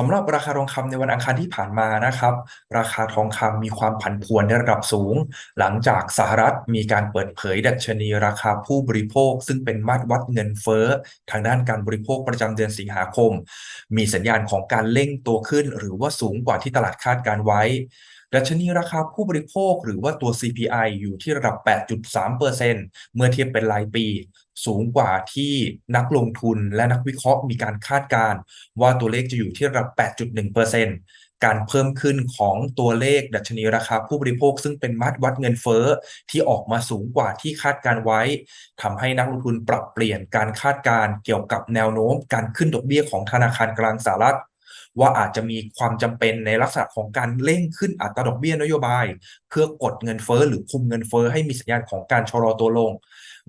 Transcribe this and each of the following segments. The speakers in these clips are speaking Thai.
สำหรับราคาทองคำในวันอังคารที่ผ่านมานะครับ ราคาทองคำมีความผันผวนในระดับสูง หลังจากสหรัฐมีการเปิดเผยดัชนีราคาผู้บริโภค ซึ่งเป็นมาตรวัดเงินเฟ้อ ทางด้านการบริโภคประจำเดือนสิงหาคม มีสัญญาณของการเร่งตัวขึ้น หรือว่าสูงกว่าที่ตลาดคาดการไว้ ดัชนีราคาผู้บริโภคหรือว่าตัว CPI อยู่ที่ระดับ 8.3%เมื่อเทียบเป็นรายปี สูงกว่าที่นักลงทุนและนักวิเคราะห์มีการคาดการณ์ว่าตัวเลขจะอยู่ที่ระดับ 8.1%การเพิ่มขึ้นของตัวเลขดัชนีราคาผู้บริโภค ซึ่งเป็นมาตรวัดเงินเฟ้อที่ออกมาสูงกว่าที่คาดการไว้ทำให้นักลงทุนปรับเปลี่ยนการคาดการณ์เกี่ยวกับแนวโน้ม การขึ้นดอกเบี้ยของธนาคารกลางสหรัฐ ว่าอาจจะมีความจำเป็นในลักษณะของการเร่งขึ้นอัตราดอกเบี้ยนโยบาย เพื่อกดเงินเฟ้อหรือคุมเงินเฟ้อให้มีสัญญาณของการชะลอตัวลง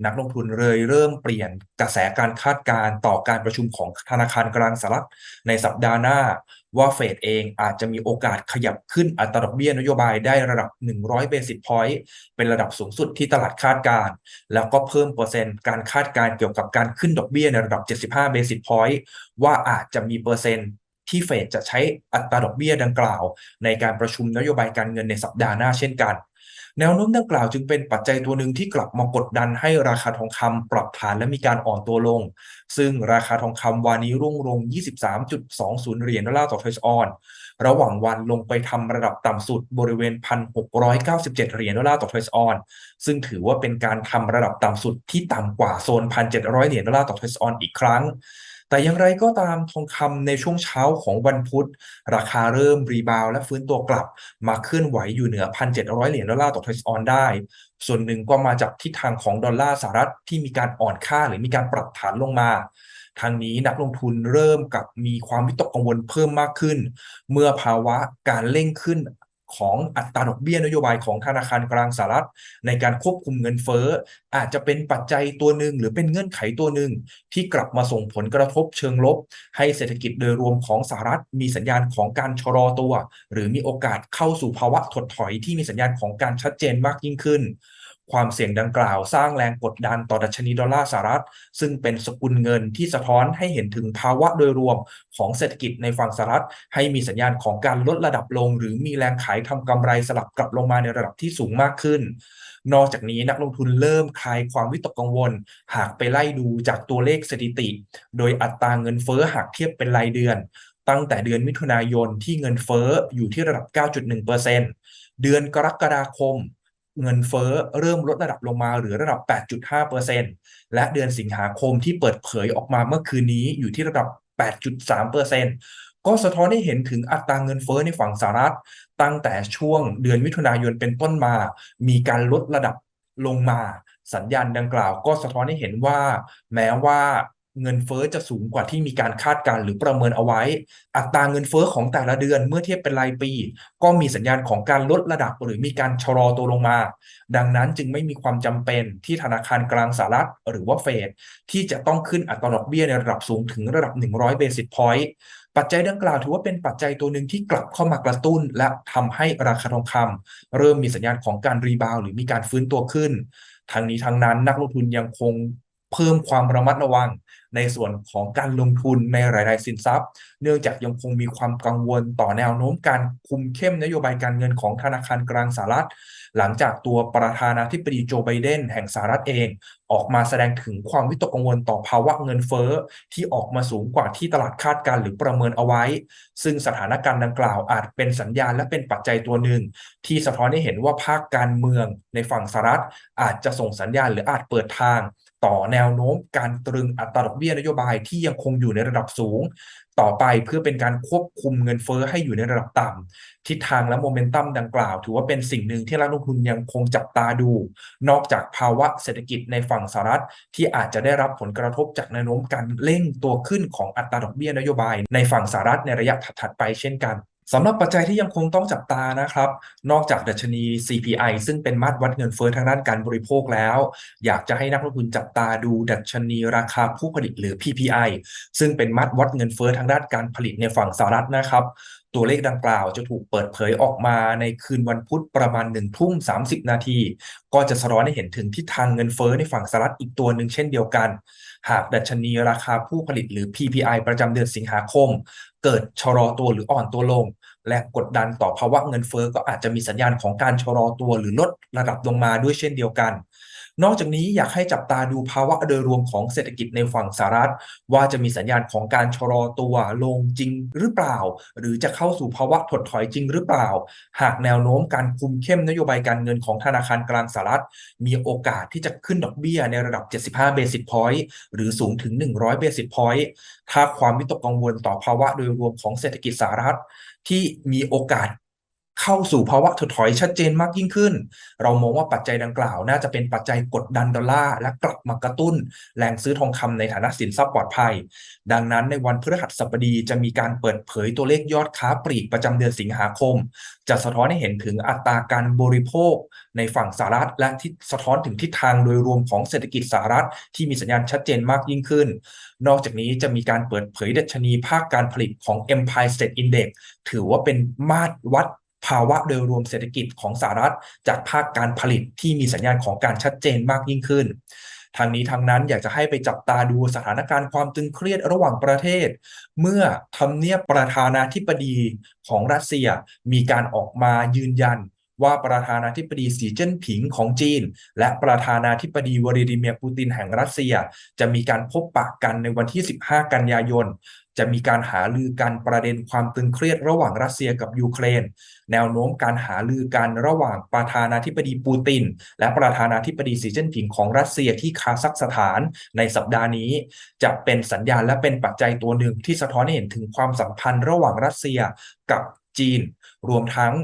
นักลงทุนเลยเริ่มเปลี่ยนกระแสการคาดการณ์ต่อการประชุมของธนาคารกลางสหรัฐในสัปดาห์หน้าว่าเฟดเองอาจจะมีโอกาสขยับขึ้นอัตราดอกเบี้ยนโยบายได้ระดับ 100 เบสิสพอยต์เป็นระดับสูงสุดที่ตลาดคาดการณ์แล้วก็เพิ่มเปอร์เซ็นต์การคาดการณ์เกี่ยวกับการขึ้นดอกเบี้ยในระดับ 75 เบสิสพอยต์ว่าอาจจะมีเปอร์เซ็นต์ ที่เฟดจะใช้อัตราดอกเบี้ยดังกล่าว ในการประชุมนโยบายการเงินในสัปดาห์หน้าเช่นกัน แนวโน้มดังกล่าวจึงเป็นปัจจัยตัวหนึ่งที่กลับมากดดันให้ราคาทองคำปรับฐานและมีการอ่อนตัวลง ซึ่งราคาทองคำวันนี้รุ่งลง 23.20 เหรียญดอลลาร์ต่อทรัชออนระหว่างวันลงไปทำระดับต่ำสุดบริเวณ 1,697 เหรียญดอลลาร์ต่อทรัชออน ซึ่งถือว่าเป็นการทำระดับต่ำสุดที่ต่ำกว่าโซน 1,700 เหรียญดอลลาร์ต่อทรัชออนอีกครั้ง แต่อย่างไรก็ตามทองคำในช่วงเช้าของวันพุธ ราคาเริ่มรีบาวและฟื้นตัวกลับ มาเคลื่อนไหวอยู่เหนือ 1,700 เหรียญดอลลาร์ต่อทรัชออนได้ ส่วนหนึ่งก็มาจากทิศทางของดอลลาร์สหรัฐที่มีการอ่อนค่าหรือมีการปรับฐานลงมาทางนี้นักลงทุนเริ่มกับมีความวิตกกังวลเพิ่มมากขึ้น เมื่อภาวะการเร่งขึ้น ของอัตราดอกเบี้ยนโยบายของธนาคารกลางสหรัฐ ในการควบคุมเงินเฟ้อ อาจจะเป็นปัจจัยตัวหนึ่งหรือเป็นเงื่อนไขตัวหนึ่ง ที่กลับมาส่งผลกระทบเชิงลบ ให้เศรษฐกิจโดยรวมของสหรัฐ มีสัญญาณของการชะลอตัว หรือมีโอกาสเข้าสู่ภาวะถดถอยที่มีสัญญาณของการชัดเจนมากยิ่งขึ้น ความเสี่ยงดังกล่าวสร้างแรงกดดันต่อดัชนีดอลลาร์สหรัฐ ซึ่งเป็นสกุลเงินที่สะท้อนให้เห็นถึงภาวะโดยรวมของเศรษฐกิจในฝั่งสหรัฐ ให้มีสัญญาณของการลดระดับลง หรือมีแรงขายทำกำไรสลับกลับลงมาในระดับที่สูงมากขึ้น นอกจากนี้นักลงทุนเริ่มคลายความวิตกกังวล หากไปไล่ดูจากตัวเลขสถิติ โดยอัตราเงินเฟ้อหากเทียบเป็นรายเดือน ตั้งแต่เดือนมิถุนายนที่เงินเฟ้ออยู่ที่ระดับ 9.1%เดือนกรกฎาคม เงินเฟ้อเริ่มลดระดับลงมาเหลือระดับ 8.5%และเดือนสิงหาคมที่เปิดเผยออกมาเมื่อคืนนี้อยู่ที่ระดับ 8.3%ก็สะท้อนให้เห็นถึงอัตราเงินเฟ้อในฝั่งสหรัฐ ตั้งแต่ช่วงเดือนมิถุนายนเป็นต้นมา มีการลดระดับลงมา สัญญาณดังกล่าว ก็สะท้อนให้เห็นว่า แม้ว่า เงินเฟอ้อจะสูงกว่าที่มีการคาดการหรือประเมินเอาไว้ อัตราเงินเฟอ้อของแต่ละเดือนเมื่อเทียบเป็นรายปี ก็มีสัญญาณของการลดระดับหรือมีการชะลอตัวลงมา ดังนั้นจึงไม่มีความจำเป็นที่ธนาคารกลางสหรัฐหรือว่าเฟดที่จะต้องขึ้นอัตราดอกเบี้ยในระดับสูงถึงระดับ 100 เบสิสพอยต์ปัจจัยดังกล่าวถือว่าเป็นปัจจัยตัวหนึ่งที่กลับเข้ามากระตุ้น และทำให้ราคาทองคำเริ่มมีสัญญาณของการรีบาวหรือมีการฟื้นตัวขึ้นทางนี้ทางนั้นนักลงทุนยังคงเพิ่มความระมัดระวัง ในส่วนของการลงทุนในหลาย ๆ สินทรัพย์ เนื่องจากยังคงมีความกังวลต่อแนวโน้มการคุมเข้มนโยบายการเงินของธนาคารกลางสหรัฐ หลังจากตัวประธานาธิบดีโจไบเดนแห่งสหรัฐเอง ออกมาแสดงถึงความวิตกกังวลต่อภาวะเงินเฟ้อที่ออกมาสูงกว่าที่ตลาดคาดการหรือประเมินเอาไว้ ซึ่งสถานการณ์ดังกล่าวอาจเป็นสัญญาณและเป็นปัจจัยตัวหนึ่ง ที่สะท้อนให้เห็นว่าภาคการเมืองในฝั่งสหรัฐอาจจะส่งสัญญาณหรืออาจเปิดทาง ต่อแนวโน้มการตรึงอัตราดอกเบี้ยนโยบายที่ยังคงอยู่ในระดับสูง ต่อไปเพื่อเป็นการควบคุมเงินเฟ้อให้อยู่ในระดับต่ำทิศทางและโมเมนตัมดังกล่าว ถือว่าเป็นสิ่งหนึ่งที่นักลงทุนยังคงจับตาดู นอกจากภาวะเศรษฐกิจในฝั่งสหรัฐ ที่อาจจะได้รับผลกระทบจากแนวโน้มการเร่งตัวขึ้นของอัตราดอกเบี้ยนโยบาย ในฝั่งสหรัฐในระยะถัดๆไปเช่นกัน สำหรับปัจจัยที่ยังคงต้องจับตานะครับ นอกจากดัชนี CPI ซึ่งเป็นมาตรวัดเงินเฟ้อทางด้านการบริโภคแล้ว อยากจะให้นักลงทุนจับตาดูดัชนีราคาผู้ผลิตหรือ PPI ซึ่งเป็นมาตรวัดเงินเฟ้อทางด้านการผลิตในฝั่งสหรัฐนะครับ ตัวเลขดังกล่าวจะถูกเปิดเผยออกมาในคืนวันพุธประมาณ1ทุ่ม30 นาที ก็จะสะท้อนให้เห็นถึงทิศทางเงินเฟ้อในฝั่งสหรัฐอีกตัวหนึ่งเช่นเดียวกัน หากดัชนีราคาผู้ผลิตหรือ PPI ประจำเดือนสิงหาคม เกิดชะลอตัวหรืออ่อนตัวลง และกดดันต่อภาวะเงินเฟ้อก็อาจจะมีสัญญาณของการชะลอตัวหรือลดระดับลงมาด้วยเช่นเดียวกัน นอกจากนี้อยากให้จับตาดูภาวะโดยรวมของเศรษฐกิจในฝั่งสหรัฐ ว่าจะมีสัญญาณของการชะลอตัวลงจริงหรือเปล่า หรือจะเข้าสู่ภาวะถดถอยจริงหรือเปล่า หากแนวโน้มการคุมเข้มนโยบายการเงินของธนาคารกลางสหรัฐ มีโอกาสที่จะขึ้นดอกเบี้ยในระดับ 75 เบสิสพอยต์หรือสูงถึง 100 เบสิสพอยต์ถ้าความวิตกกังวลต่อภาวะโดยรวมของเศรษฐกิจสหรัฐ ที่มีโอกาส เข้าสู่ภาวะถดถอยชัดเจนมากยิ่งขึ้น เรามองว่าปัจจัยดังกล่าว น่าจะเป็นปัจจัยกดดันดอลลาร์และกลับมากระตุ้น แรงซื้อทองคำในฐานะสินทรัพย์ปลอดภัย ดังนั้นในวันพฤหัสบดีจะมีการเปิดเผยตัวเลขยอดค้าปลีกประจำเดือนสิงหาคม จะสะท้อนให้เห็นถึงอัตราการบริโภค ในฝั่งสหรัฐ และที่สะท้อนถึงทิศทางโดยรวมของเศรษฐกิจสหรัฐ ที่มีสัญญาณชัดเจนมากยิ่งขึ้น นอกจากนี้จะมีการเปิดเผยดัชนีภาคการผลิตของ Empire State Index ถือว่าเป็นมาตรวัด ภาวะโดยรวมเศรษฐกิจของสหรัฐ จากภาคการผลิตที่มีสัญญาณของการชัดเจนมากยิ่งขึ้นทางนี้ทางนั้นอยากจะให้ไปจับตาดูสถานการณ์ความตึงเครียดระหว่างประเทศ เมื่อทำเนียบประธานาธิบดีของรัสเซียมีการออกมายืนยัน ว่าประธานาธิบดีสีเจิ้นผิงของจีน และประธานาธิบดีวลาดิเมียร์ปูตินแห่งรัสเซีย จะมีการพบปะกันในวันที่ 15 กันยายน จะมีการหาลือกันประเด็นความตึงเครียดระหว่างรัสเซียกับยูเครน แนวโน้มการหาลือกันระหว่างประธานาธิบดีปูติน และประธานาธิบดีสีเจิ้นผิงของรัสเซียที่คาซัคสถานในสัปดาห์นี้ จะเป็นสัญญาณและเป็นปัจจัยตัวหนึ่งที่สะท้อนให้เห็นถึงความสัมพันธ์ระหว่างรัสเซียกับจีน รวมทั้ง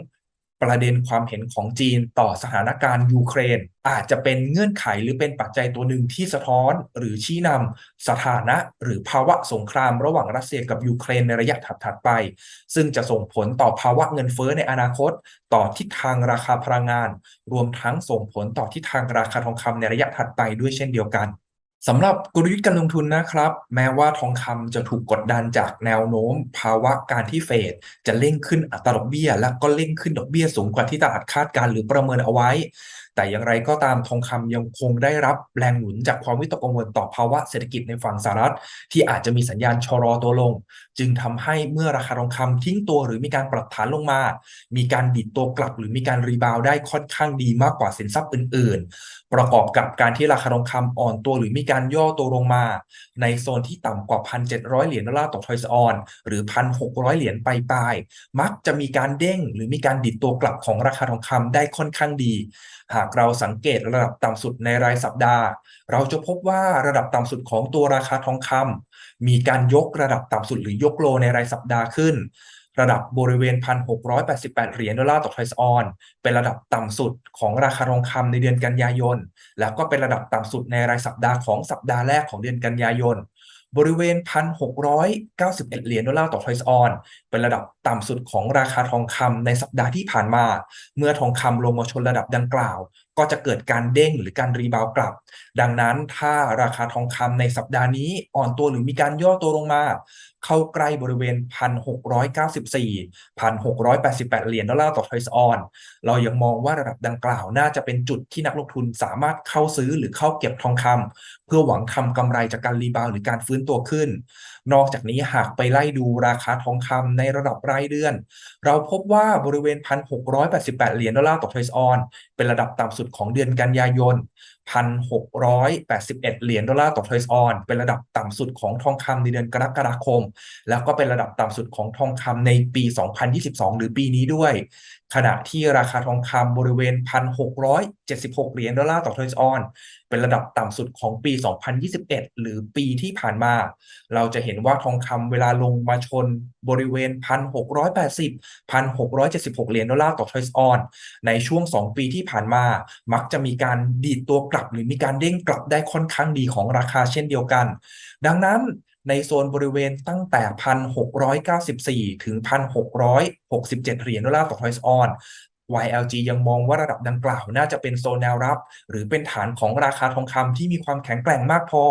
ประเด็นความเห็นของจีนต่อสถานการณ์ยูเครน อาจจะเป็นเงื่อนไขหรือเป็นปัจจัยตัวหนึ่งที่สะท้อนหรือชี้นำสถานะหรือภาวะสงครามระหว่างรัสเซียกับยูเครนในระยะถัดๆไป ซึ่งจะส่งผลต่อภาวะเงินเฟ้อในอนาคต ต่อทิศทางราคาพลังงาน รวมทั้งส่งผลต่อทิศทางราคาทองคำในระยะถัดไปด้วยเช่นเดียวกัน สำหรับกลยุทธ์การลงทุนนะครับ แม้ว่าทองคำจะถูกกดดันจากแนวโน้ม ภาวะการที่เฟดจะเร่งขึ้นอัตราดอกเบี้ย และก็เร่งขึ้นดอกเบี้ยสูงกว่าที่ตลาดคาดการหรือประเมินเอาไว้ แต่อย่างไรก็ตามทองคำยังคงได้รับแรงหนุนจากความวิตกกังวลต่อภาวะเศรษฐกิจในฝั่งสหรัฐ ที่อาจจะมีสัญญาณชะลอตัวลง จึงทำให้เมื่อราคาทองคำทิ้งตัวหรือมีการปรับฐานลงมา มีการดิดตัวกลับหรือมีการรีบาวได้ค่อนข้างดีมากกว่าสินทรัพย์อื่น ๆ ประกอบกับการที่ราคาทองคำอ่อนตัวหรือมีการย่อตัวลงมา ในโซนที่ต่ำกว่า 1,700 เหรียญดอลลาร์ต่อทอยส์ออนหรือ 1,600 เหรียญปลายมักจะมีการเด้งหรือมีการดิดตัวกลับของราคาทองคำได้ค่อนข้างดี หากเราสังเกตระดับต่ำสุดในรายสัปดาห์ เราจะพบว่าระดับต่ำสุดของตัวราคาทองคำมีการยกระดับต่ำสุดหรือยกโลในรายสัปดาห์ขึ้น ระดับบริเวณ 1,688 เหรียญดอลลาร์ต่อทอยส์ออนเป็นระดับต่ำสุดของราคาทองคำในเดือนกันยายน แล้วก็เป็นระดับต่ำสุดในรายสัปดาห์ของสัปดาห์แรกของเดือนกันยายน บริเวณ 1,691 เหรียญดอลลาร์ต่อทอยส์ออนเป็นระดับต่ำสุดของราคาทองคำในสัปดาห์ที่ผ่านมา เมื่อทองคำลงมาชนระดับดังกล่าว ก็จะเกิดการเด้งหรือการรีบาวกลับ ดังนั้นถ้าราคาทองคำในสัปดาห์นี้อ่อนตัวหรือมีการย่อตัวลงมา เข้าใกล้บริเวณ 1,694 1,688 เหรียญดอลลาร์ต่อทอยส์ออน เรายังมองว่าระดับดังกล่าวน่าจะเป็นจุดที่นักลงทุนสามารถเข้าซื้อหรือเข้าเก็บทองคำเพื่อหวังทำกำไรจากการรีบาวหรือการฟื้นตัวขึ้น นอกจากนี้หากไปไล่ดูราคาทองคำในระดับรายเดือน เราพบว่าบริเวณ 1,688 เหรียญดอลลาร์ต่อเทอยส์ออน เป็นระดับต่ำสุดของเดือนกันยายน 1,681 เหรียญดอลลาร์ต่อเทอยส์ออน เป็นระดับต่ำสุดของทองคำในเดือนกรกฎาคม แล้วก็เป็นระดับต่ำสุดของทองคำในปี 2022 หรือปีนี้ด้วยขณะที่ราคาทองคำบริเวณ 1,676 เหรียญดอลลาร์ต่อทอยส์ออน เป็นระดับต่ำสุดของปี 2021 หรือปีที่ผ่านมา เราจะเห็นว่าทองคำเวลาลงมาชนบริเวณ 1,680 1,676 เหรียญดอลลาร์ต่อทอยส์ออน ในช่วง 2 ปีที่ผ่านมา มักจะมีการดีดตัวกลับ หรือมีการเด้งกลับได้ค่อนข้างดีของราคาเช่นเดียวกัน ดังนั้น ในโซนบริเวณตั้งแต่ 1,694 ถึง 1,667 เหรียญดอลลาร์ต่อทอยส์ออน YLG ยังมองว่าระดับดังกล่าวน่าจะเป็นโซนแนวรับ หรือเป็นฐานของราคาทองคำที่มีความแข็งแกร่งมากพอ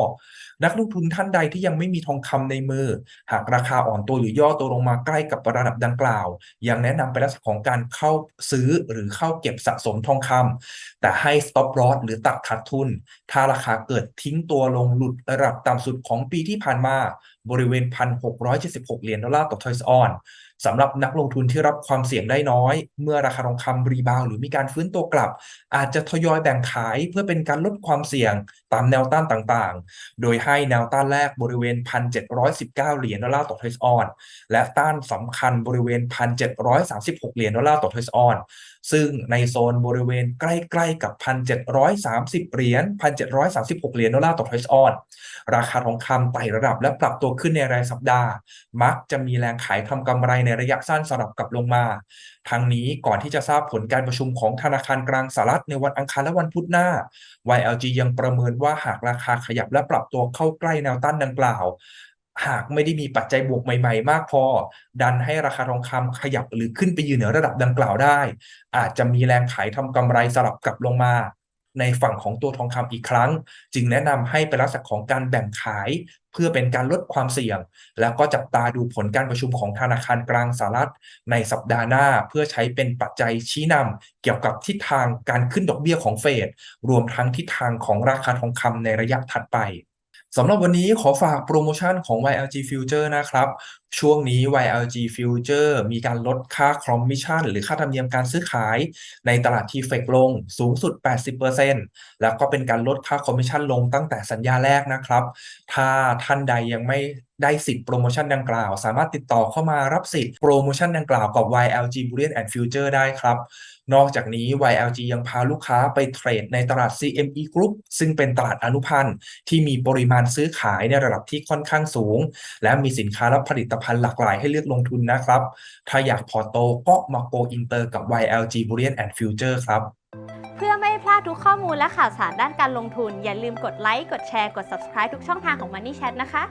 นักลงทุนท่านใดที่ยังไม่มีทองคำในมือ หากราคาอ่อนตัวหรือย่อตัวลงมาใกล้กับระดับดังกล่าว ยังแนะนำเป็นลักษณะของการเข้าซื้อหรือเข้าเก็บสะสมทองคำแต่ให้ stop loss หรือตัดขาดทุน ถ้าราคาเกิดทิ้งตัวลงหลุดระดับต่ำสุดของปีที่ผ่านมาบริเวณ 1,676 เหรียญดอลลาร์ต่อทอยส์ออน สำหรับนักลงทุนที่รับความเสี่ยงได้น้อย เมื่อราคาทองคำรีบาวหรือมีการฟื้นตัวกลับ อาจจะทยอยแบ่งขายเพื่อเป็นการลดความเสี่ยงตามแนวต้านต่างๆ โดยให้แนวต้านแรกบริเวณ 1,719 เหรียญดอลลาร์ต่อทอยส์ออน และต้านสำคัญบริเวณ 1,736 เหรียญดอลลาร์ต่อทอยส์ออน ซึ่งในโซนบริเวณใกล้ๆกับ 1,730 เหรียญ 1,736 เหรียญดอลลาร์ต่อทอยส์ออน ราคาทองคำไต่ระดับและปรับตัวขึ้นในรายสัปดาห์ มักจะมีแรงขายทำกำไรในระยะสั้นสลับกลับลงมา ทั้งนี้ก่อนที่จะทราบผลการประชุมของธนาคารกลางสหรัฐในวันอังคารและวันพุธหน้า YLG ยังประเมินว่าหากราคาขยับและปรับตัวเข้าใกล้แนวต้านดังกล่าว หากไม่ได้มีปัจจัยบวกใหม่ ๆ มากพอ ดันให้ราคาทองคำขยับหรือขึ้นไปยืนเหนือระดับดังกล่าวได้ อาจจะมีแรงขายทำกำไรสลับกลับลงมา ในฝั่งของตัวทองคำอีกครั้ง จึงแนะนำให้เป็นลักษณะของการแบ่งขาย เพื่อเป็นการลดความเสี่ยง แล้วก็จับตาดูผลการประชุมของธนาคารกลางสหรัฐ ในสัปดาห์หน้าเพื่อใช้เป็นปัจจัยชี้นำเกี่ยวกับทิศทางการขึ้นดอกเบี้ยของเฟดรวมทั้งทิศทางของราคาทองคำในระยะถัดไป สำหรับวันนี้ขอฝากโปรโมชั่นของ YLG Future นะครับช่วงนี้ YLG Future มีการลดค่าคอมมิชชั่น หรือค่าธรรมเนียมการซื้อขายในตลาดทีเฟกลงสูงสุด 80%แล้วก็เป็นการลดค่าคอมมิชชั่นลงตั้งแต่สัญญาแรกนะครับ ถ้าท่านใดยังไม่ได้สิทธิ์โปรโมชั่นดังกล่าว สามารถติดต่อเข้ามารับสิทธิ์โปรโมชั่นดังกล่าวกับ YLG Bullion and Future ได้ครับนอกจากนี้ YLG ยังพาลูกค้าไปเทรดในตลาด CME Group ซึ่งเป็นตลาดอนุพันธ์ที่มีปริมาณซื้อขายในระดับที่ค่อนข้างสูง และมีสินค้าและผลิตภัณฑ์หลากหลายให้เลือกลงทุนนะครับ ถ้าอยากพอโตก็มาโกอินเตอร์กับ YLG Bullion and Future ครับ เพื่อไม่ให้พลาดทุกข้อมูลและข่าวสารด้านการลงทุน อย่าลืมกดไลค์ กดแชร์ กด subscribe ทุกช่องทางของ Money Chat นะคะ